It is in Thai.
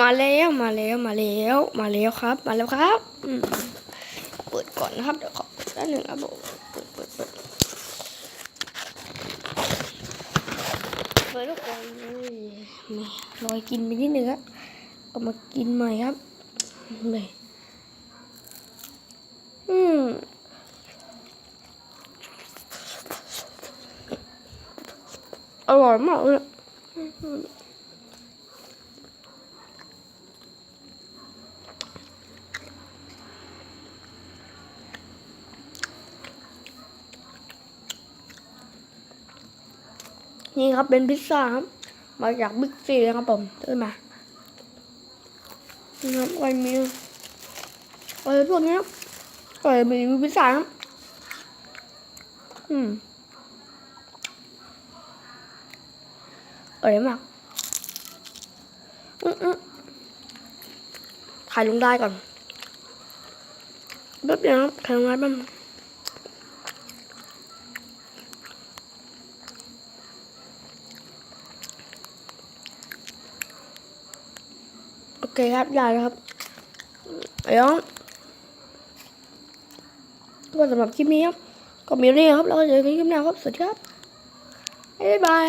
มาแล้วมาแล้วมาแล้วมาแล้วครับ มาแล้วครับอืเปิดก่อนนะครับ เดี๋ยวขอเปิดแป๊บหนึ่งครับผมเปิดเปิดเปิดเปิดทุกคนเลยม่ลอยกินไปนิดนึงครับเอามากินใหม่ครับเลยอืมอร่อยมากเลย นี่ครับเป็นพิซซ่าครับ มาจากบิ๊กซีนะครับผมซื้อมานี่ครับก็มีอะไรพวกนี้ครับก็มีพิซซ่าครับอืมอร่อยมากอืมถ่ายลงได้ก่อนแป๊บเดียวครับถ่ายลงได้บนึง เคครับได้แล้วครับเดี๋ยวก็สำหรับคลิปนี้ครับก็มีเรื่องครับแล้วก็เจอกันคลิปหน้าครับสวัสดีครับบ๊ายบาย